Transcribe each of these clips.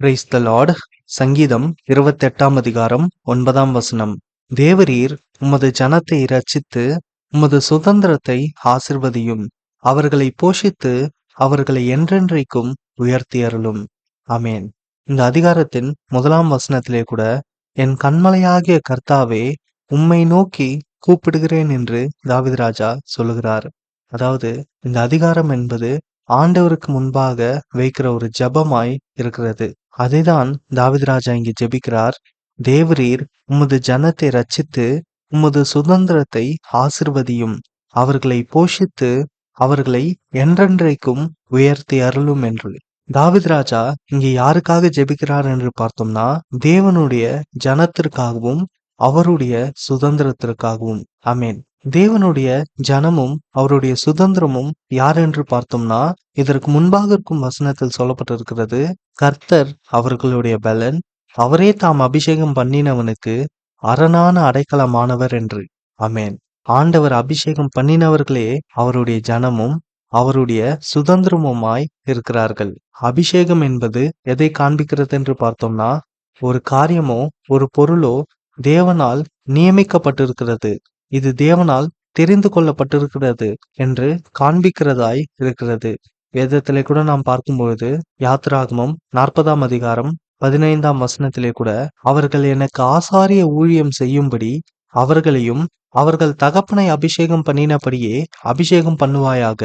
Praise the Lord சங்கீதம் இருபத்தெட்டாம் அதிகாரம் ஒன்பதாம் வசனம். தேவரீர் உமது ஜனத்தை ரச்சித்து உமது சுதந்திரத்தை ஆசிர்வதியும். அவர்களை போஷித்து அவர்களை என்றென்றைக்கும் உயர்த்தி அருளும். அமேன் இந்த அதிகாரத்தின் முதலாம் வசனத்திலே கூட என் கண்மலையாகிய கர்த்தாவே உம்மை நோக்கி கூப்பிடுகிறேன் என்று தாவித் ராஜா சொல்லுகிறார். அதாவது இந்த அதிகாரம் என்பது ஆண்டவருக்கு முன்பாக வைக்கிற ஒரு ஜெபமாய் இருக்கிறது. அதைதான் தாவித் ராஜா இங்கு ஜெபிக்கிறார். தேவரீர் உமது ஜனத்தை ரச்சித்து உமது சுதந்திரத்தை ஆசிர்வதியும். அவர்களை போஷித்து அவர்களை என்றென்றைக்கும் உயர்த்தி அருளும் என்று. தாவித் ராஜா இங்கே யாருக்காக ஜெபிக்கிறார் என்று பார்த்தோம்னா தேவனுடைய ஜனத்திற்காகவும் அவருடைய சுதந்திரத்திற்காகவும். அமேன் தேவனுடைய ஜனமும் அவருடைய சுதந்திரமும் யார் என்று பார்த்தோம்னா இதற்கு முன்பாக இருக்கும் வசனத்தில் சொல்லப்பட்டிருக்கிறது கர்த்தர் அவர்களுடைய பலன் அவரே தாம் அபிஷேகம் பண்ணினவனுக்கு அரணான அடைக்கலமானவர் என்று. அமேன் ஆண்டவர் அபிஷேகம் பண்ணினவர்களே அவருடைய ஜனமும் அவருடைய சுதந்திரமுமாய் இருக்கிறார்கள். அபிஷேகம் என்பது எதை காண்பிக்கிறது என்று பார்த்தோம்னா ஒரு காரியமோ ஒரு பொருளோ தேவனால் நியமிக்கப்பட்டிருக்கிறது. இது தேவனால் தெரிந்து கொள்ளப்பட்டிருக்கிறது என்று காண்பிக்கிறதாய் இருக்கிறது. வேதத்திலே கூட நாம் பார்க்கும்பொழுது யாத்ராகமம் நாற்பதாம் அதிகாரம் பதினைந்தாம் வசனத்திலே கூட அவர்கள் எனக்கு ஆசாரிய ஊழியம் செய்யும்படி அவர்களையும் அவர்கள் தகப்பனை அபிஷேகம் பண்ணினபடியே அபிஷேகம் பண்ணுவாயாக.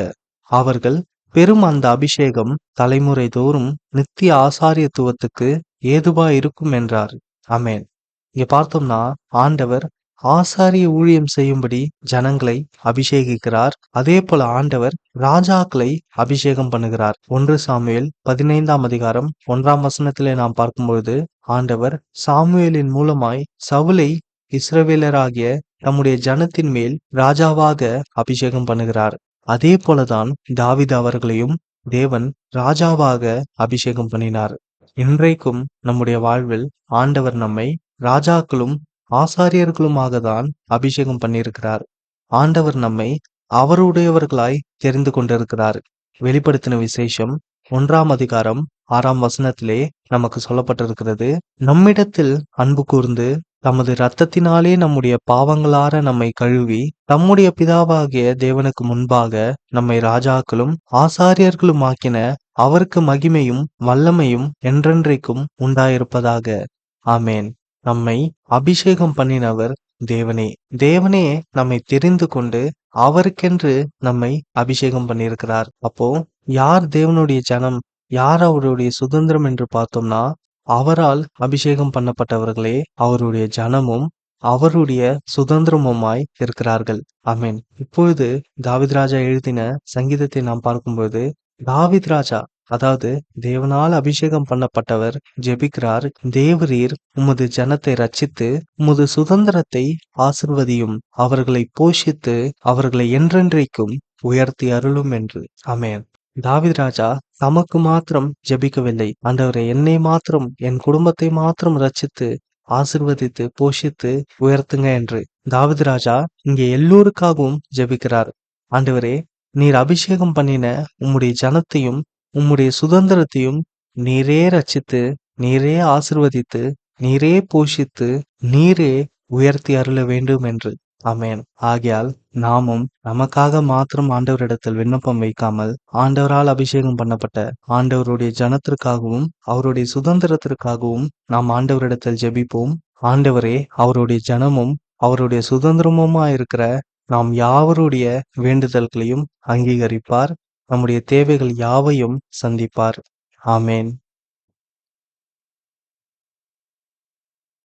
அவர்கள் பெரும் அந்த அபிஷேகம் தலைமுறை தோறும் நித்திய ஆசாரியத்துவத்துக்கு ஏதுவா இருக்கும் என்றார். அமேன் இங்க பார்த்தோம்னா ஆண்டவர் ஆசாரிய ஊழியம் செய்யும்படி ஜனங்களை அபிஷேகிக்கிறார். அதே போல ஆண்டவர் ராஜாக்களை அபிஷேகம் பண்ணுகிறார். ஒன்று சாமுவேல் பதினைந்தாம் அதிகாரம் ஒன்றாம் வசனத்திலே நாம் பார்க்கும்பொழுது ஆண்டவர் சாமுவேலின் மூலமாய் சவுலை இஸ்ரவேலராகிய நம்முடைய ஜனத்தின் மேல் ராஜாவாக அபிஷேகம் பண்ணுகிறார். அதே போலதான் தாவித அவர்களையும் தேவன் ராஜாவாக அபிஷேகம் பண்ணினார். இன்றைக்கும் நம்முடைய வாழ்வில் ஆண்டவர் நம்மை ராஜாக்களும் ஆசாரியர்களுமாக தான் அபிஷேகம் பண்ணியிருக்கிறார். ஆண்டவர் நம்மை அவருடையவர்களாய் தெரிந்து கொண்டிருக்கிறார். வெளிப்படுத்தின விசேஷம் ஒன்றாம் அதிகாரம் ஆறாம் வசனத்திலே நமக்கு சொல்லப்பட்டிருக்கிறது. நம்மிடத்தில் அன்பு கூர்ந்து தமது இரத்தத்தினாலே நம்முடைய பாவங்களார நம்மை கழுவி தம்முடைய பிதாவாகிய தேவனுக்கு முன்பாக நம்மை ராஜாக்களும் ஆசாரியர்களும் ஆக்கின அவருக்கு மகிமையும் வல்லமையும் என்றென்றைக்கும் உண்டாயிருப்பதாக. ஆமேன். நம்மை அபிஷேகம் பண்ணினவர் தேவனே. தேவனே நம்மை தெரிந்து கொண்டு அவருக்கென்று நம்மை அபிஷேகம் பண்ணியிருக்கிறார். அப்போ யார் தேவனுடைய ஜனம் யார் அவருடைய சுதந்திரம் என்று பார்த்தோம்னா அவரால் அபிஷேகம் பண்ணப்பட்டவர்களே அவருடைய ஜனமும் அவருடைய சுதந்திரமுமாய் இருக்கிறார்கள். அமேன் இப்பொழுது தாவித் ராஜா எழுதின சங்கீதத்தை நாம் பார்க்கும்போது தாவித் ராஜா அதாவது தேவனால் அபிஷேகம் பண்ணப்பட்டவர் ஜெபிக்கிறார். தேவரீர் உமது ஜனத்தை ரச்சித்து உமது சுதந்திரத்தை ஆசிர்வதியும் அவர்களை போஷித்து அவர்களை என்றென்றைக்கும் உயர்த்தி அருளும் என்று. அமேன் தாவித் ராஜா தமக்கு மாத்திரம் ஜெபிக்கவில்லை. ஆண்டவரை என்னை மாத்திரம் என் குடும்பத்தை மாத்திரம் ரச்சித்து ஆசிர்வதித்து போஷித்து உயர்த்துங்க என்று. தாவித் ராஜா இங்கே எல்லோருக்காகவும் ஜெபிக்கிறார். ஆண்டவரே நீர் அபிஷேகம் பண்ணின உம்முடைய ஜனத்தையும் உம்முடைய சுதந்திரத்தையும் நீரே ரச்சித்து நீரே ஆசிர்வதித்து நீரே போஷித்து நீரே உயர்த்தி அருள வேண்டும் என்று அமேன் ஆகையால் நாமும் நமக்காக மாத்திரம் ஆண்டவரிடத்தில் விண்ணப்பம் வைக்காமல் ஆண்டவரால் அபிஷேகம் பண்ணப்பட்ட ஆண்டவருடைய ஜனத்திற்காகவும் அவருடைய சுதந்திரத்திற்காகவும் நாம் ஆண்டவரிடத்தில் ஜெபிப்போம். ஆண்டவரே அவருடைய ஜனமும் அவருடைய சுதந்திரமுமா இருக்கிற நாம் யாவருடைய வேண்டுதல்களையும் அங்கீகரிப்பார். நம்முடைய தேவைகள் யாவையும் சந்திப்பார். ஆமேன்.